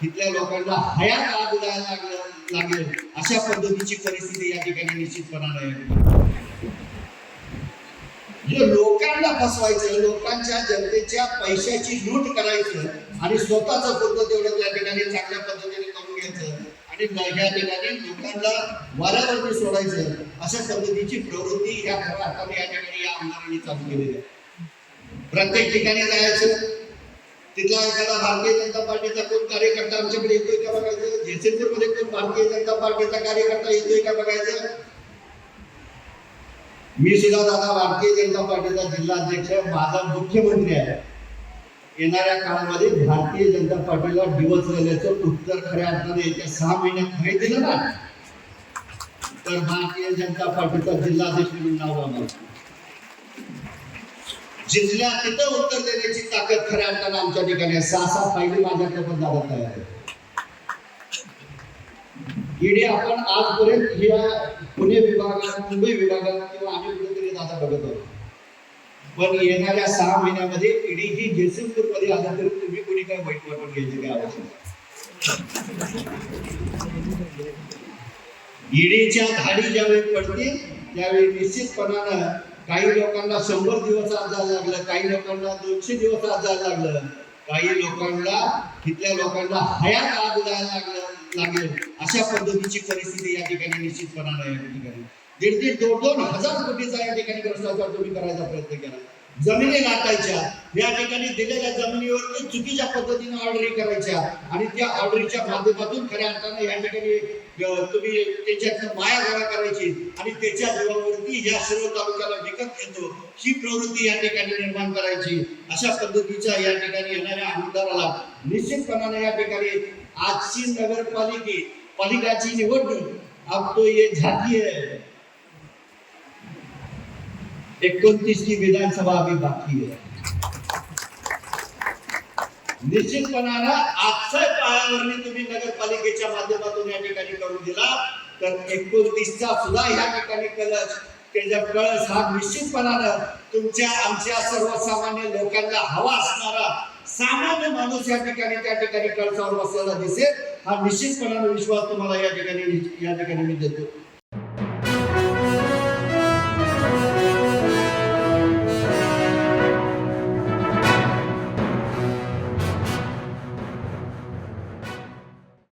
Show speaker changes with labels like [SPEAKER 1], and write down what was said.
[SPEAKER 1] तिथल्या लोकांना हयात आग लागलं लागेल. अशा पद्धतीची परिस्थिती या ठिकाणी निश्चितपणाने जे लोकांना फसवायचं लोकांच्या जनतेच्या पैशाची लूट करायचं आणि स्वतःच फक्त तेवढं त्या ठिकाणी चांगल्या पद्धतीने करून घ्यायचं आणि या ठिकाणी लोकांना वाऱ्यावरती सोडायचं. अशा पद्धतीची प्रवृत्ती या खऱ्या अर्थाने या ठिकाणी या आमदारांनी चालू केलेली आहे. प्रत्येक ठिकाणी जायचं तिथला एखादा भारतीय जनता पार्टीचा कोण कार्यकर्ता आमच्याकडे येतोय का बघायचं? जयसिंगपूरमध्ये कोण भारतीय जनता पार्टीचा कार्यकर्ता येतोय का बघायचं? मी सुद्धा दादा भारतीय जनता पार्टीचा जिल्हा अध्यक्ष माझा मुख्यमंत्री आहे. येणाऱ्या काळामध्ये भारतीय जनता पार्टीला दिवस झाल्याचं उत्तर खऱ्या अर्थाने येत्या सहा महिन्यात नाही दिलं ना तर भारतीय जनता पार्टीचा जिल्हा अध्यक्ष म्हणून नाव आम्हाला जिथल्या तिथं उत्तर देण्याची ताकद खऱ्या अर्थानं आमच्या ठिकाणी सहा सात फायदे माझ्याकडे पण दादा तयार आहे ईडी आपण आजपर्यंत या पुणे विभागात मुंबई विभागात किंवा आम्ही कुठेतरी दादा बघत आहोत पण येणाऱ्या सहा महिन्यामध्ये ईडी ही जयसिंगपूरमध्ये आला तरी तुम्ही कोणी काय वाईट वाटून घ्यायची काय आवश्यक ईडीच्या धाडी ज्यावेळी पडतील त्यावेळी निश्चितपणानं काही लोकांना शंभर दिवस आजार लागलं काही लोकांना दोनशे दिवस आजार लागलं काही लोकांना तिथल्या लोकांना हयात आग लागलं लागेल. अशा पद्धतीची परिस्थिती या ठिकाणी निश्चितपणानं आहे या ठिकाणी. दीड दीड दोन दोन हजार कोटीचा या ठिकाणी भ्रष्टाचार तुम्ही करायचा प्रयत्न केला. जमिनी लाटायच्या. या ठिकाणी दिलेल्या जमिनीवर चुकीच्या पद्धतीने ऑर्डरी करायच्या. आणि त्या ऑर्डरीच्या माध्यमातून खऱ्या अर्थानं या ठिकाणी तुम्ही त्याच्यात माया गोळा करायची आणि त्याच्या जीवावरती या सर्व तालुक्याला विकत घेतो ही प्रवृत्ती या ठिकाणी निर्माण करायची. अशा पद्धतीच्या या ठिकाणी येणाऱ्या आमदाराला निश्चितपणाने या ठिकाणी आजची नगरपालिके पालिकाची निवडणूक अब तो ये झाली आहे एकोणतीस की विधानसभा अभी बाकी है। निश्चितपणानं आजच्या पायावरणी तुम्ही नगरपालिकेच्या माध्यमातून या ठिकाणी करून दिला तर एकोणतीसचा सुद्धा ह्या ठिकाणी कलश त्याचा कळस हा निश्चितपणानं तुमच्या आमच्या सर्वसामान्य लोकांना हवा असणारा सामान्य माणूस या ठिकाणी त्या ठिकाणी कळसावर बसलेला दिसेल. हा निश्चितपणानं विश्वास तुम्हाला या ठिकाणी या ठिकाणी मी देतो.